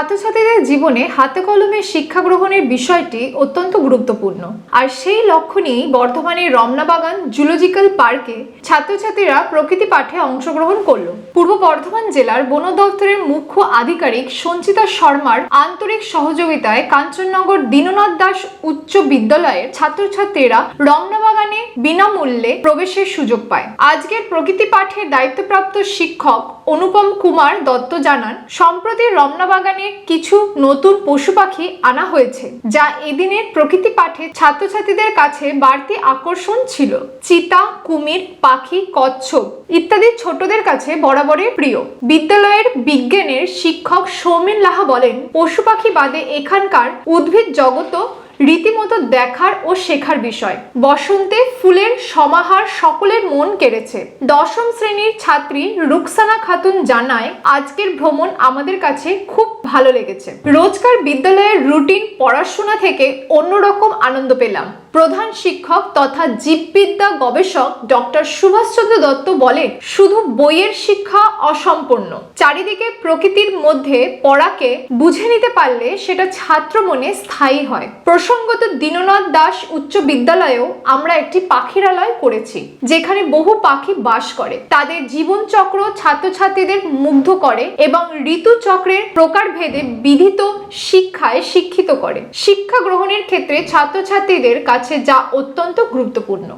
ছাত্রছাত্রীদের জীবনে হাতে কলমে শিক্ষা গ্রহণের বিষয়টি অত্যন্ত গুরুত্বপূর্ণ। আর সেই লক্ষ্য নিয়েই বর্ধমানের রমনাবাগান জুলজিক্যাল পার্কে ছাত্রছাত্রীরা প্রকৃতি পাঠে অংশগ্রহণ করল। পূর্ব বর্ধমান জেলার বন দপ্তরের মুখ্য আধিকারিক সঞ্চিতা শর্মার আন্তরিক সহযোগিতায় কাঞ্চননগর দীননাথ দাস উচ্চ বিদ্যালয়ের ছাত্রছাত্রীরা রমনাবাগানে বিনামূল্যে প্রবেশের সুযোগ পায়। আজকের প্রকৃতি পাঠের দায়িত্বপ্রাপ্ত শিক্ষক অনুপম কুমার দত্ত জানান, সম্প্রতি রমনাবাগানে কিছু নতুন পশু পাখি আনা হয়েছে, যা এদিনের প্রকৃতি পাঠে ছাত্রছাত্রীদের কাছে বাড়তি আকর্ষণ ছিল। চিতা, কুমির, পাখি, কচ্ছপ ইত্যাদি ছোটদের কাছে বরাবরই প্রিয়। বিদ্যালয়ের বিজ্ঞানের শিক্ষক সৌমেন লাহা বলেন, পশু পাখি বাদে এখানকার উদ্ভিদ জগৎও রীতিমতো দেখার ও শেখার বিষয়। বসন্তে ফুলের সমাহার সকলের মন কেড়েছে। দশম শ্রেণির ছাত্রী রুকসানা খাতুন জানায়, আজকের ভ্রমণ আমাদের কাছে খুব ভালো লেগেছে। রোজকার বিদ্যালয়ের রুটিন পড়াশোনা থেকে অন্যরকম আনন্দ পেলাম। প্রধান শিক্ষক তথা জীববিদ্যা গবেষক ডক্টর সুভাষচন্দ্র দত্ত বলেন, শুধু বইয়ের শিক্ষা অসম্পূর্ণ। চারিদিকে প্রকৃতির মধ্যে পড়াকে বুঝে নিতে পারলে সেটা ছাত্র মনে স্থায়ী হয়। প্রসঙ্গত দীননাথ দাস উচ্চ বিদ্যালয়েও আমরা একটি পাখিরালয় করেছি, যেখানে বহু পাখি বাস করে। তাদের জীবনচক্র ছাত্রছাত্রীদের মুগ্ধ করে এবং ঋতুচক্রের প্রকারভেদে বিধিত শিক্ষায় শিক্ষিত করে। শিক্ষা গ্রহণের ক্ষেত্রে ছাত্রছাত্রীদের কাছে যা অত্যন্ত গুরুত্বপূর্ণ।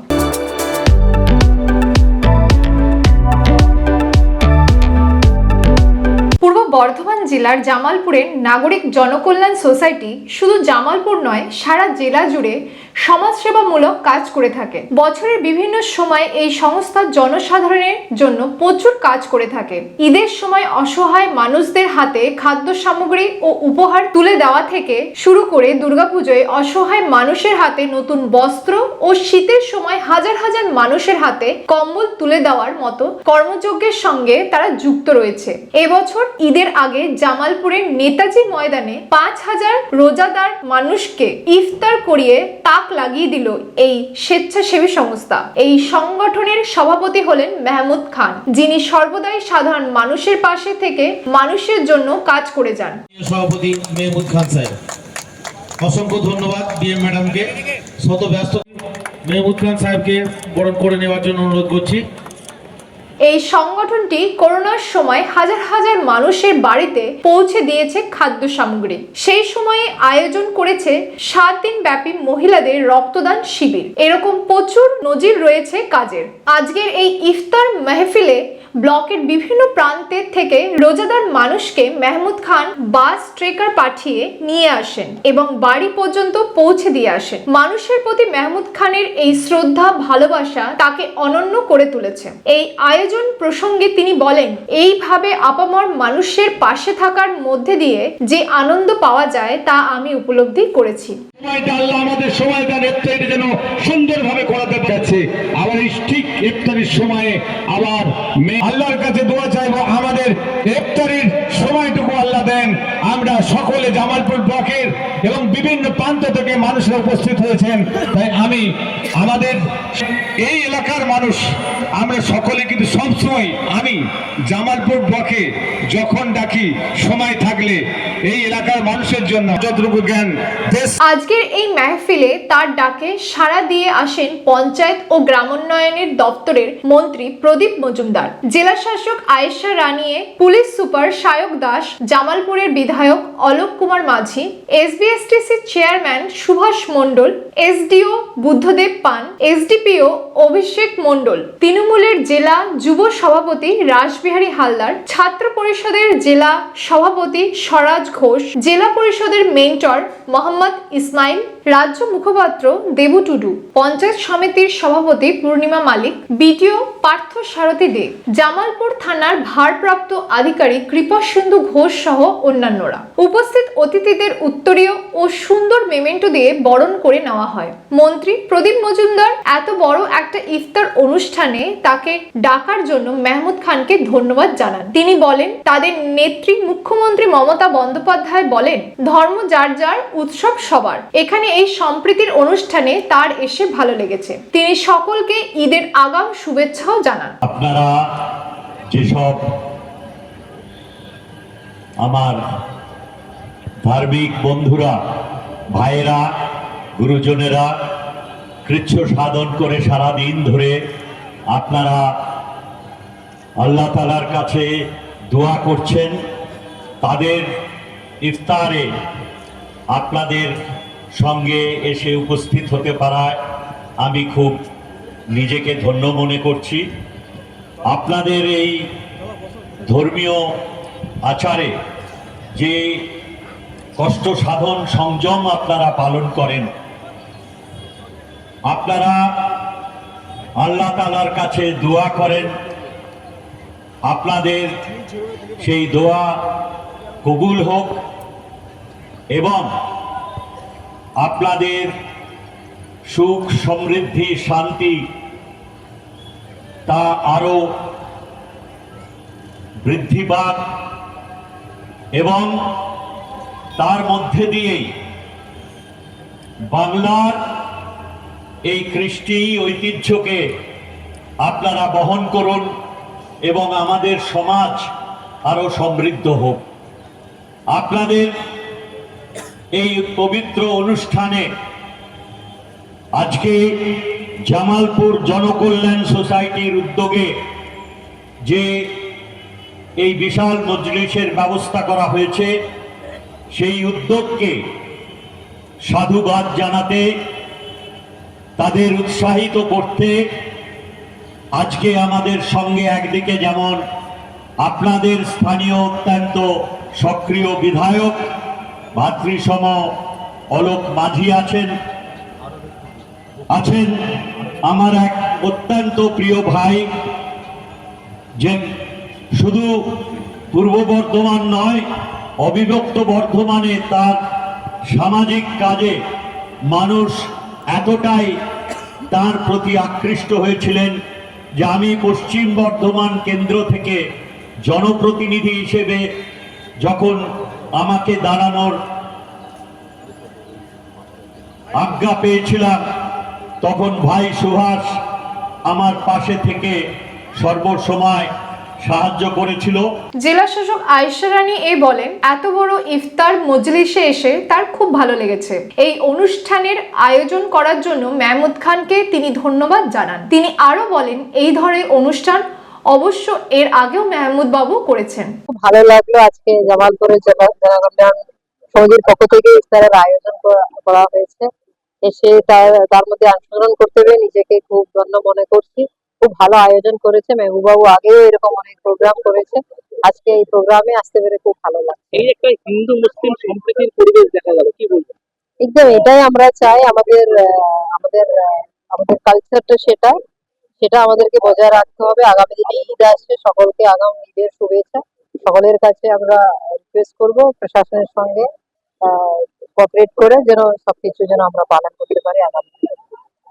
বর্ধমান জেলার জামালপুরের নাগরিক জনকল্যাণ সোসাইটি শুধু জামালপুর নয়, সারা জেলা জুড়ে সমাজসেবামূলক কাজ করে থাকে। বছরের বিভিন্ন সময় এই সংস্থা জনসাধারণের জন্য প্রচুর কাজ করে থাকে। ঈদের সময় অসহায় মানুষদের হাতে খাদ্য সামগ্রী ও উপহার তুলে দেওয়া থেকে শুরু করে দুর্গাপুজোয় অসহায় মানুষের হাতে নতুন বস্ত্র ও শীতের সময় হাজার হাজার মানুষের হাতে কম্বল তুলে দেওয়ার মতো কর্মযজ্ঞের সঙ্গে তারা যুক্ত রয়েছে। এবছর ঈদের আগে জামালপুরের নেতাজি ময়দানে পাঁচ হাজার রোজাদার মানুষকে ইফতার করিয়ে তাক লাগিয়ে দিল এই স্বেচ্ছাসেবী সংস্থা। এই সংগঠনের সভাপতি হলেন মেহমুদ খান, যিনি সর্বদাই সাধারণ মানুষের পাশে থেকে মানুষের জন্য কাজ করে যান। সভাপতি মেহমুদ খান সাহেব, অসংখ্য ধন্যবাদ ডিএম ম্যাডামকে। শত ব্যস্ত মেহমুদ খান সাহেবকে বরণ করে নেওয়ার জন্য অনুরোধ করছি। এই সংগঠনটি করোনার সময় হাজার হাজার মানুষের বাড়িতে পৌঁছে দিয়েছে খাদ্য সামগ্রী। সেই সময়ে আয়োজন করেছে সাত দিন ব্যাপী মহিলাদের রক্তদান শিবির। এরকম প্রচুর নজির রয়েছে কাজের। আজকের এই ইফতার মেহফিলে ব্লকের বিভিন্ন প্রান্তের থেকে রোজাদার মানুষকে মেহমুদ খান বাস, ট্রেকার পাঠিয়ে নিয়ে আসেন এবং বাড়ি পর্যন্ত পৌঁছে দিয়ে আসেন। মানুষের প্রতি মেহমুদ খানের এই শ্রদ্ধা, ভালোবাসা তাকে অনন্য করে তুলেছে। এই আয়োজন প্রসঙ্গে তিনি বলেন, এইভাবে আপামর মানুষের পাশে থাকার মধ্যে দিয়ে যে আনন্দ পাওয়া যায় তা আমি উপলব্ধি করেছি। সময়টা আমাদের সময়টা যেন সুন্দরভাবে করাতে আবার ঠিক ইফতারির সময়ে আবার আল্লাহর কাছে দোয়া চাইব, আমাদের ইফতারির সময়টুকু আল্লাহ দেন। আমরা সকলে জামালপুর ব্লকের এবং বিভিন্ন প্রান্ত থেকে মানুষরা উপস্থিত হয়েছেন। তাই আমি, আমাদের এই এলাকার মানুষ, আমরা সকলে কিন্তু সবসময় আমি জামালপুর ব্লকে যখন ডাকি, সময় থাকলে মানুষের জন্য যতটুকু জ্ঞান আজকের এই মেহফিলে তার ডাকে সাড়া দিয়ে আসেন পঞ্চায়েত ও গ্রামোন্নয়নের দপ্তরের মন্ত্রী প্রদীপ মজুমদার। জেলা শাসক আয়েশা রানিয়ে পুলিশ সুপার সায়ক দাস, জামালপুরের বিধায়ক Alok Kumar Majhi, SBSTC chairman Subhash Mondal, SDO Buddhadeb Pan, SDPO Abhishek মণ্ডল, তৃণমূলের জেলা যুব সভাপতি রাসবিহারী হালদার, ছাত্র পরিষদের জেলা সভাপতি স্বরাজ ঘোষ, জেলা পরিষদের মেন্টর মোহাম্মদ ইসমাইল রাজ্য মুখপাত্র দেবু টুডু, পঞ্চায়েত সমিতির সভাপতি পূর্ণিমা মালিক, বিডিও পার্থ সারথী দে, জামালপুর থানার ভারপ্রাপ্ত আধিকারিক কৃপা সিন্ধু ঘোষ সহ অন্যান্যরা। উপস্থিত অতিথিদের উত্তরীয় ও সুন্দর মেমেন্টো দিয়ে বরণ করে নেওয়া হয়। মন্ত্রী প্রদীপ মজুমদার এত বড় একটা ইফতার অনুষ্ঠানে তাকে ডাকার জন্য মেহমুদ খানকে ধন্যবাদ জানান। তিনি বলেন, তাদের নেত্রী মুখ্যমন্ত্রী মমতা বন্দ্যোপাধ্যায় বলেন, ধর্ম যার যার, উৎসব সবার। এখানে এই সম্প্রীতির অনুষ্ঠানে তার এসে ভালো লেগেছে। তিনি সকলকে ঈদের আগাম শুভেচ্ছাও জানান। আপনারা যেসব আমার ধার্মিক বন্ধুরা, ভাইয়েরা, গুরুজনেরা কৃচ্ছ সাধন করে সারা দিন ধরে আপনারা আল্লাহ তালার কাছে দোয়া করছেন, তাদের ইফতারে আপনাদের সঙ্গে এসে উপস্থিত হতে পারায় আমি খুব নিজেকে ধন্য মনে করছি। আপনাদের এই ধর্মীয় আচারে যে কষ্ট সাধন সংযম আপনারা পালন করেন, আপনারা আল্লাহ তালার কাছে দোয়া করেন। আপনাদের সেই দোয়া কবুল হোক এবং আপনাদের সুখ, সমৃদ্ধি, শান্তি তা আরও বৃদ্ধি পাক এবং তার মধ্যে দিয়েই বাংলার এই কৃষ্টি ঐতিহ্যকে আপনারা বহন করুন এবং আমাদের সমাজ আরও সমৃদ্ধ হোক। আপনাদের এই পবিত্র অনুষ্ঠানে আজকে জামালপুর জনকল্যাণ সোসাইটির উদ্যোগে যে এই বিশাল মজলিসের ব্যবস্থা করা হয়েছে, সেই উদ্যোগকে সাধুবাদ জানাতে, তাদের উৎসাহিত করতে আজকে আমাদের সঙ্গে একদিকে যেমন আপনাদের স্থানীয় অত্যন্ত সক্রিয় বিধায়ক ভাতৃসম অলোক মাঝি আছেন। আছেন আমার এক অত্যন্ত প্রিয় ভাই, যে শুধু পূর্ব বর্ধমান নয়, অবিভক্ত বর্ধমানে তার সামাজিক কাজে মানুষ এতটাই তার প্রতি আকৃষ্ট হয়েছিলেন যে আমি পশ্চিম বর্ধমান কেন্দ্র থেকে জনপ্রতিনিধি হিসেবে যখন আমাকে দাঁড়ানোর আজ্ঞা পেয়েছিলাম। তখন ভাই সুভাষ আমার পাশে থেকে সর্বসময় সাহায্য করেছিল। জেলা শাসক আয়েশা রানী এ বলেন, এত বড় ইফতার মজলিসে এসে তার খুব ভালো লেগেছে। এই অনুষ্ঠানের আয়োজন করার জন্য মেহমুদ খানকে তিনি ধন্যবাদ জানান। তিনি আরও বলেন, এই ধরনের অনুষ্ঠান অবশ্য এর আগেও মেহমুদ বাবু করেছেন। খুব ভালো লাগল আজকে জামালপুরের জেলা সমিতির পক্ষ থেকে ইফতারের আয়োজন করা- হয়েছে। এসে তার তার মধ্যে অংশগ্রহণ করতে পেরে নিজেকে খুব ধন্য মনে করছি। খুব ভালো আয়োজন করেছে। মেহবুবাবু আগেও এরকম অনেক প্রোগ্রাম করেছে। আজকে এই প্রোগ্রামে আসতে পেরে খুব ভালো লাগছে। এই একটা হিন্দু মুসলিম সম্প্রীতির পরিবেশ দেখা গেল কি বলব একদম এটাই আমরা চাই। আমাদের আহ, আমাদের আহ, আমাদের কালচারটা সেটা সেটা আমাদেরকে বজায় রাখতে হবে। আগামী দিনে ঈদ আসছে সকলকে আগামী ঈদের শুভেচ্ছা। সকলের কাছে আমরা রিকোয়েস্ট করব প্রশাসনের সঙ্গে কোঅপারেট করে যেন সবকিছু যেন আমরা পালন করতে পারি আগামী দিনে।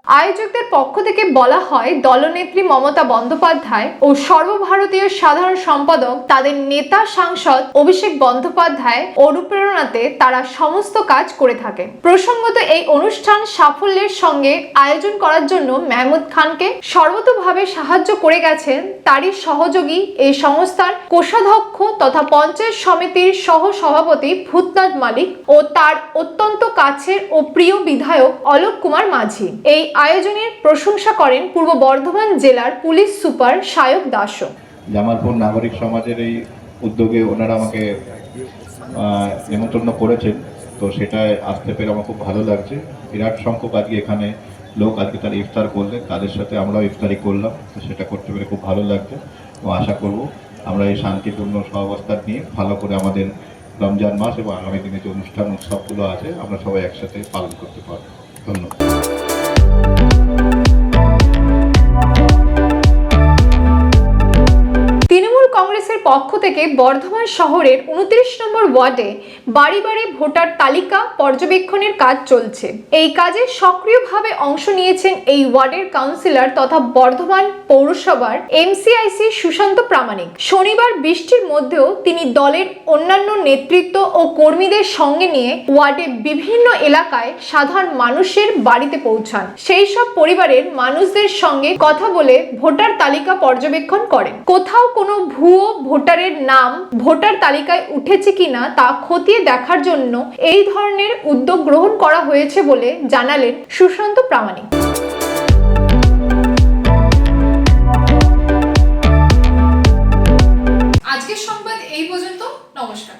আয়োজকদের পক্ষ থেকে বলা হয়, দলনেত্রী মমতা বন্দ্যোপাধ্যায় ও সর্বভারতীয় সাধারণ সম্পাদক, তাদের নেতা সাংসদ অভিষেক বন্দ্যোপাধ্যায় অনুপ্রেরণাতে তারা সমস্ত কাজ করে থাকেন প্রসঙ্গত এই অনুষ্ঠান সাফল্যের সঙ্গে আয়োজন করার জন্য মেহমুদ খানকে সর্বতভাবে সাহায্য করে গেছেন তারই সহযোগী এই সংস্থার কোষাধ্যক্ষ তথা পঞ্চায়েত সমিতির সহ সভাপতি ভূতনাথ মালিক ও তার অত্যন্ত কাছের ও প্রিয় বিধায়ক অলোক কুমার মাঝি। এই আয়োজনের প্রশংসা করেন পূর্ব বর্ধমান জেলার পুলিশ সুপার সায়ক দাসও। জামালপুর নাগরিক সমাজের এই উদ্যোগে ওনারা আমাকে আহ, নেমন্তন্ন করেছেন। তো সেটায় আসতে পেরে আমার খুব ভালো লাগছে। বিরাট সংখ্যক আজকে এখানে লোক আজকে তারা ইফতার করলেন। তাদের সাথে আমরাও ইফতারি করলাম। তো সেটা করতে পেরে খুব ভালো লাগছে। এবং আশা করব আমরা এই শান্তিপূর্ণ সহাবস্থান নিয়ে ভালো করে আমাদের রমজান মাস এবং আগামী দিনে যে অনুষ্ঠান উৎসবগুলো আছে আমরা সবাই একসাথে পালন করতে পারব। ধন্যবাদ। পক্ষ থেকে বর্ধমান শহরের উনত্রিশ নম্বর ওয়ার্ডে বাড়ি বাড়ি ভোটার তালিকা পর্যবেক্ষণের কাজ চলছে। এই কাজে সক্রিয়ভাবে অংশ নিয়েছেন এই ওয়ার্ডের কাউন্সিলর তথা বর্ধমান পৌরসভার এমসিআইসি সুশান্ত প্রামাণিক। শনিবার বৃষ্টির মধ্যেও তিনি দলের অন্যান্য নেতৃত্ব ও কর্মীদের সঙ্গে নিয়ে ওয়ার্ডে বিভিন্ন এলাকায় সাধারণ মানুষের বাড়িতে পৌঁছান। সেই সব পরিবারের মানুষদের সঙ্গে কথা বলে ভোটার তালিকা পর্যবেক্ষণ করেন। কোথাও কোনো ভুয়ো ভোটারের নাম ভোটার তালিকায় উঠেছে কিনা তা খতিয়ে দেখার জন্য এই ধরনের উদ্যোগ গ্রহণ করা হয়েছে বলে জানালেন সুশান্ত প্রামাণিক। আজকের সংবাদ এই পর্যন্ত। নমস্কার।